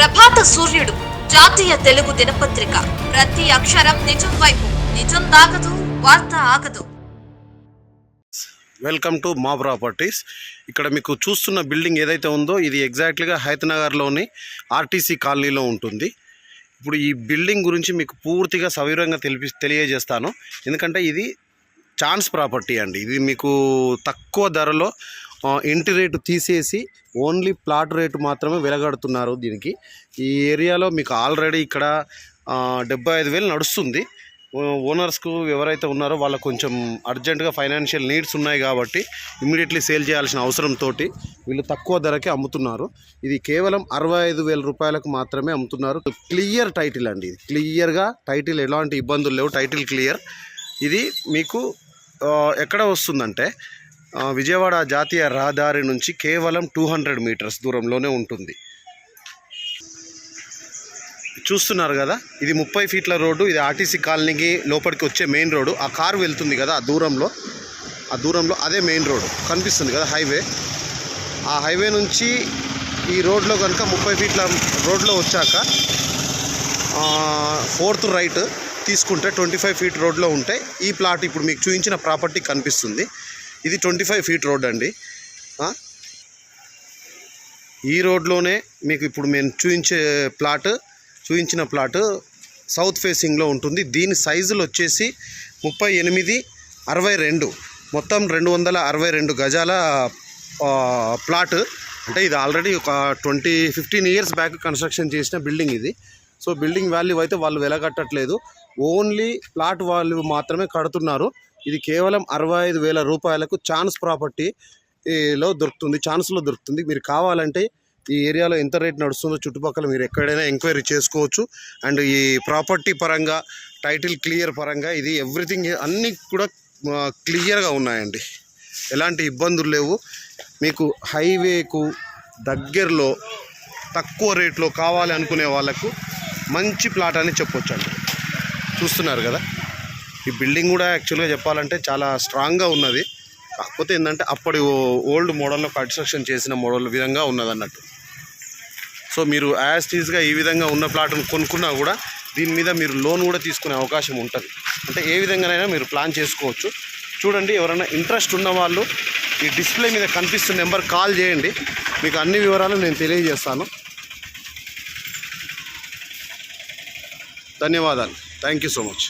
ప్రభాత సూర్యుడు జాతీయ తెలుగు దినపత్రిక. ప్రతి అక్షరం నిజం వైపు నిజం దాగదు వార్త ఆగదు. వెల్కమ్ టు మా ప్రాపర్టీస్. ఇక్కడ మీకు చూస్తున్న బిల్డింగ్ ఏదైతే ఉందో ఇది ఎగ్జాక్ట్లీగా హైతనగర్లోని ఆర్టీసీ కాలనీలో ఉంటుంది. ఇప్పుడు ఈ బిల్డింగ్ గురించి మీకు పూర్తిగా సవివరంగా తెలిపి తెలియజేస్తాను. ఎందుకంటే ఇది ఛాన్స్ ప్రాపర్టీ అండి. ఇది మీకు తక్కువ ధరలో ఇంటి రేటు తీసేసి ఓన్లీ ప్లాట్ రేటు మాత్రమే వెలగడుతున్నారు దీనికి. ఈ ఏరియాలో మీకు ఆల్రెడీ ఇక్కడ డెబ్బై ఐదు వేలు నడుస్తుంది. ఓ- ఓనర్స్కు ఎవరైతే ఉన్నారో వాళ్ళకు కొంచెం అర్జెంటుగా ఫైనాన్షియల్ నీడ్స్ ఉన్నాయి కాబట్టి ఇమీడియట్లీ సేల్ చేయాల్సిన అవసరంతో వీళ్ళు తక్కువ ధరకే అమ్ముతున్నారు. ఇది కేవలం అరవై ఐదు వేల రూపాయలకు మాత్రమే అమ్ముతున్నారు. క్లియర్ టైటిల్ అండి ఇది. క్లియర్గా టైటిల్ ఎలాంటి ఇబ్బందులు లేవు. టైటిల్ క్లియర్ ఇది మీకు ఎక్కడ వస్తుందంటే విజయవాడ జాతీయ రహదారి నుంచి కేవలం టూ హండ్రెడ్ మీటర్స్ దూరంలోనే ఉంటుంది. చూస్తున్నారు కదా ఇది ముప్పై ఫీట్ల రోడ్డు ఇది ఆర్టీసీ కాలనీకి లోపలికి వచ్చే మెయిన్ రోడ్డు. ఆ కారు వెళ్తుంది కదా ఆ దూరంలో. ఆ దూరంలో అదే మెయిన్ రోడ్డు కనిపిస్తుంది కదా హైవే. ఆ హైవే నుంచి ఈ రోడ్లో కనుక ముప్పై ఫీట్ల రోడ్లో వచ్చాక ఫోర్త్ రైట్ తీసుకుంటే ట్వంటీ ఫైవ్ ఫీట్ రోడ్లో ఉంటే ఈ ప్లాట్ ఇప్పుడు మీకు చూపించిన ప్రాపర్టీ కనిపిస్తుంది. ఇది ట్వంటీ ఫైవ్ ఫీట్ రోడ్ అండి. ఈ రోడ్లోనే మీకు ఇప్పుడు మేము చూపించే ప్లాట్ చూపించిన ప్లాట్ సౌత్ ఫేసింగ్లో ఉంటుంది. దీని సైజులు వచ్చేసి ముప్పై ఎనిమిది అరవై రెండు. మొత్తం రెండు వందల అరవై రెండు గజాల ప్లాట్. అంటే ఇది ఆల్రెడీ ఒక twenty fifteen years back construction చేసిన బిల్డింగ్ ఇది. సో బిల్డింగ్ వాల్యూ అయితే వాళ్ళు వెలగట్టట్లేదు. ఓన్లీ ప్లాట్ వాల్యూ మాత్రమే కడుతున్నారు. ఇది కేవలం అరవై ఐదు వేల రూపాయలకు ఛాన్స్ ప్రాపర్టీ లో దొరుకుతుంది ఛాన్స్లో దొరుకుతుంది. మీరు కావాలంటే ఈ ఏరియాలో ఎంత రేట్ నడుస్తుందో చుట్టుపక్కల మీరు ఎక్కడైనా ఎంక్వైరీ చేసుకోవచ్చు. అండ్ ఈ ప్రాపర్టీ పరంగా టైటిల్ క్లియర్ పరంగా ఇది ఎవ్రీథింగ్ అన్నీ కూడా క్లియర్గా ఉన్నాయండి. ఎలాంటి ఇబ్బందులు లేవు. మీకు హైవేకు దగ్గరలో తక్కువ రేట్లో కావాలి అనుకునే వాళ్ళకు మంచి ప్లాట్ అని చెప్పొచ్చండి. చూస్తున్నారు కదా? ఈ బిల్డింగ్ కూడా యాక్చువల్గా చెప్పాలంటే చాలా స్ట్రాంగ్గా ఉన్నది. కాకపోతే ఏంటంటే అప్పటి ఓల్డ్ మోడల్లో కన్స్ట్రక్షన్ చేసిన మోడల్ విధంగా ఉన్నది అన్నట్టు. సో మీరు యాజ్ టీజ్గా ఈ విధంగా ఉన్న ప్లాట్ను కొనుక్కున్నా కూడా దీని మీద మీరు లోన్ కూడా తీసుకునే అవకాశం ఉంటుంది. అంటే ఏ విధంగానైనా మీరు ప్లాన్ చేసుకోవచ్చు. చూడండి ఎవరైనా ఇంట్రెస్ట్ ఉన్న వాళ్ళు ఈ డిస్ప్లే మీద కనిపిస్తున్న నెంబర్ కాల్ చేయండి. మీకు అన్ని వివరాలు నేను తెలియజేస్తాను. ధన్యవాదాలు. Thank you so much